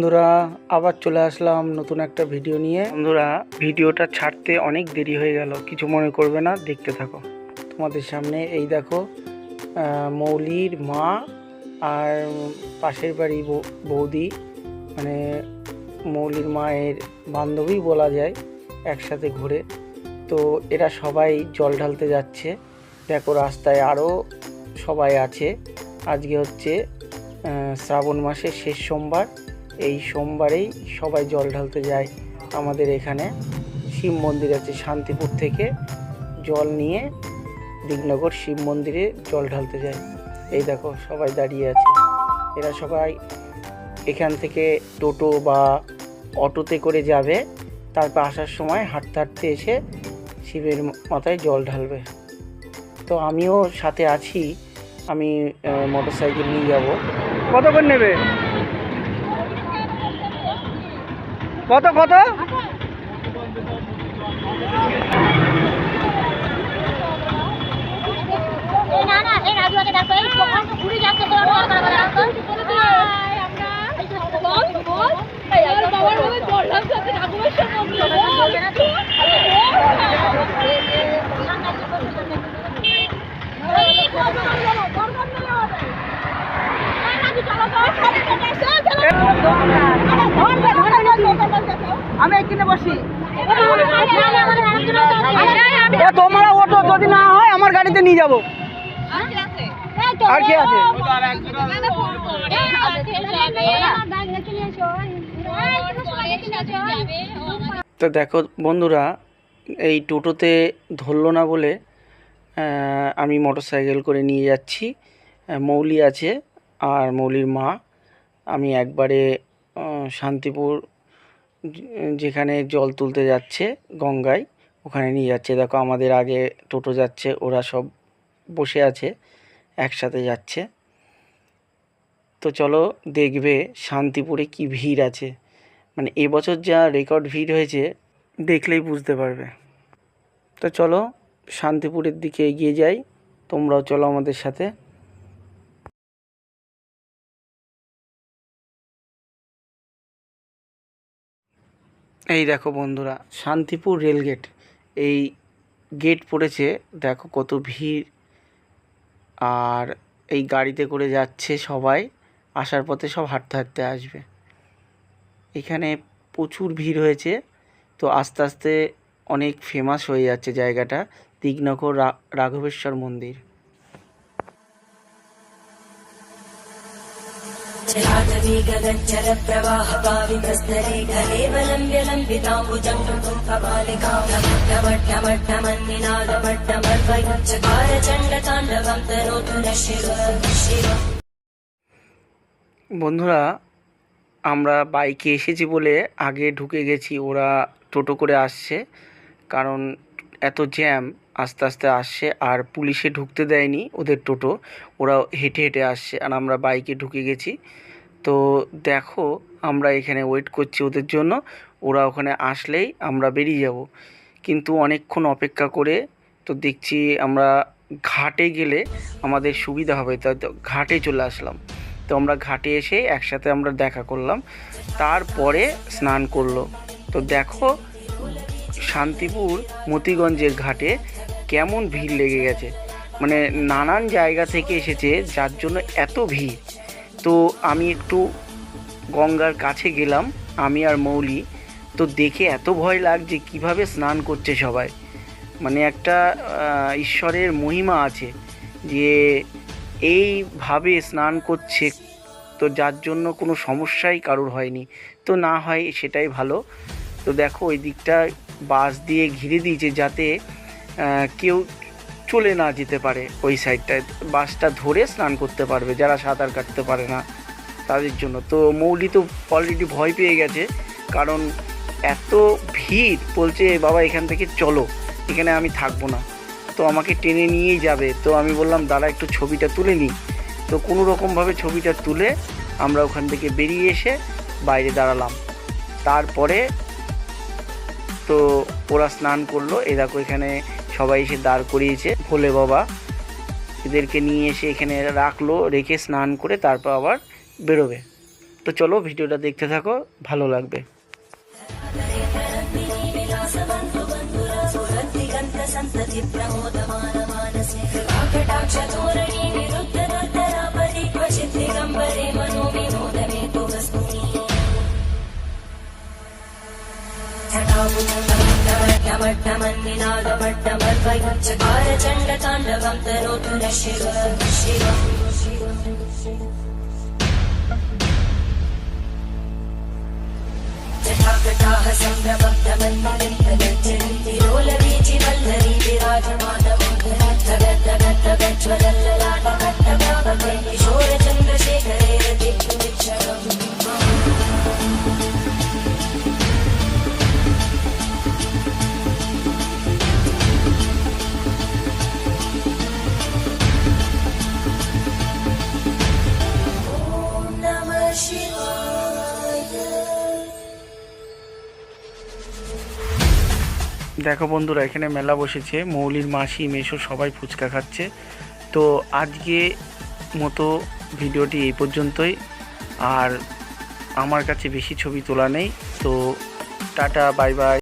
বন্ধুরা, আবার চলে আসলাম নতুন একটা ভিডিও নিয়ে। বন্ধুরা, ভিডিওটা ছাড়তে অনেক দেরি হয়ে গেল, কিছু মনে করবে না, দেখতে থাকো। তোমাদের সামনে এই দেখো মৌলির মা আর পাশের বাড়ি বৌদি। মানে মৌলির মায়ের বান্ধবী বলা যায়, একসাথে ঘুরে। তো এরা সবাই জল ঢালতে যাচ্ছে। দেখো, রাস্তায় আরও সবাই আছে। আজকে হচ্ছে শ্রাবণ মাসের শেষ সোমবার। এই সোমবারেই সবাই জল ঢালতে যায় আমাদের এখানে। শিব মন্দির আছে শান্তিপুর থেকে জল নিয়ে দিগনগর শিব মন্দিরে জল ঢালতে যায়। এই দেখো সবাই দাঁড়িয়ে আছে। এরা সবাই এখান থেকে টোটো বা অটোতে করে যাবে। তারপর আসার সময় হাঁটতে হাঁটতে এসে শিবের মাথায় জল ঢালবে। তো আমিও সাথে আছি। আমি মোটর সাইকেল নিয়ে যাব। কত করে নেবে? কত কত? এই না না এই রাজুয়াকে দেখো এই দোকান তো আমি এখানে বসি। তোমরা অটো যদি না হয় আমার গাড়িতে নিয়ে যাব। আর কে আছে? তো দেখো বন্ধুরা এই টোটোতে ধরলো না বলে আমি মোটর সাইকেল করে নিয়ে যাচ্ছি। মৌলি আছে আর মৌলির মা। আমি একবারে শান্তিপুর যেখানে জল তুলতে যাচ্ছে গঙ্গায়, ওখানে নিয়ে যাচ্ছে। দেখো আমাদের আগে টোটো যাচ্ছে, ওরা সব বসে আছে, একসাথে যাচ্ছে। তো চলো দেখবে শান্তিপুরে কি ভিড় আছে। মানে এবছর যা রেকর্ড ভিড় হয়েছে, দেখলেই বুঝতে পারবে। তো চলো শান্তিপুরের দিকে এগিয়ে যাই, তোমরাও চলো আমাদের সাথে। এই দেখো বন্ধুরা, শান্তিপুর রেলগেট। এই গেট পড়েছে, দেখো কত ভিড়। আর এই গাড়িতে করে যাচ্ছে সবাই, আসার পথে সব হাঁটতে হাঁটতে আসবে। এখানে প্রচুর ভিড় হয়েছে, তো আস্তে আস্তে অনেক ফেমাস হয়ে যাচ্ছে জায়গাটা, দিগনগর রা- রাঘবেশ্বর মন্দির। शिव शिव বন্ধুরা আমরা বাইকে এসেছি বলে আগে ঢুকে গেছি ওরা টোটো করে আসছে কারণ এত জ্যাম আস্তে আস্তে আসছে আর পুলিশে ঢুকতে দেয়নি ওদের টোটো। ওরা হেঁটে হেঁটে আসছে আর আমরা বাইকে ঢুকে গেছি। তো দেখো আমরা এখানে ওয়েট করছি ওদের জন্য। ওরা ওখানে আসলেই আমরা বেরিয়ে যাব। কিন্তু অনেকক্ষণ অপেক্ষা করে তো দেখছি আমরা ঘাটে গেলে আমাদের সুবিধা হবে। তাই তো ঘাটে চলে আসলাম। তো আমরা ঘাটে এসে একসাথে আমরা দেখা করলাম। তারপরে স্নান করল। তো দেখো শান্তিপুর, মতিগঞ্জের ঘাটে কেমন ভিড় লেগে গেছে। মানে নানান জায়গা থেকে এসেছে, যার জন্য এত ভিড়। তো আমি একটু গঙ্গার কাছে গেলাম, আমি আর মৌলি। তো দেখে এত ভয় লাগছে, কীভাবে স্নান করছে সবাই। মানে একটা ঈশ্বরের মহিমা আছে যে এইভাবে স্নান করছে, তো যার জন্য কোনো সমস্যাই কারোর হয়নি। তো না হয় সেটাই ভালো। তো দেখো, ওই দিকটা বাস দিয়ে ঘিরে দিয়েছে যাতে কেউ চলে না যেতে পারে ওই সাইডটায় বাসটা ধরে স্নান করতে পারবে, যারা সাঁতার কাটতে পারে না তাদের জন্য। তো মৌলি তো অলরেডি ভয় পেয়ে গেছে, কারণ এত ভিড় বলছে, বাবা, এখান থেকে চলো, এখানে আমি থাকব না। তো আমাকে টেনে নিয়েই যাবে। তো আমি বললাম দাদা একটু ছবিটা তুলে নিই। তো কোনো রকমভাবে ছবিটা তুলে আমরা ওখান থেকে বেরিয়ে এসে বাইরে দাঁড়ালাম। তারপরে তো ওরা স্নান করল। এ দেখো, এখানে সবাই এসে দাঁড় করিয়েছে ভোলে বাবা। এদেরকে নিয়ে এসে এখানে রাখল, রেখে স্নান করে তারপর আবার বেরোবে। তো চলো ভিডিওটা দেখতে থাকো, ভালো লাগবে। चण्डताण्डवं तरोतु न शिव शिव जटाकटाः संभ्रमब्धमन्दिरोलवीचिवल्लरी विराजमानवं तगतगतगज्वलल्ललाटकट्टभावकैकिशोरचन्द्र দেখো বন্ধুরা, এখানে মেলা বসেছে। মৌলির মাসি, মেশো সবাই ফুচকা খাচ্ছে। তো আজকে মতো ভিডিওটি এই পর্যন্তই। আর আমার কাছে বেশি ছবি তোলা নেই। তো টাটা, বাই বাই।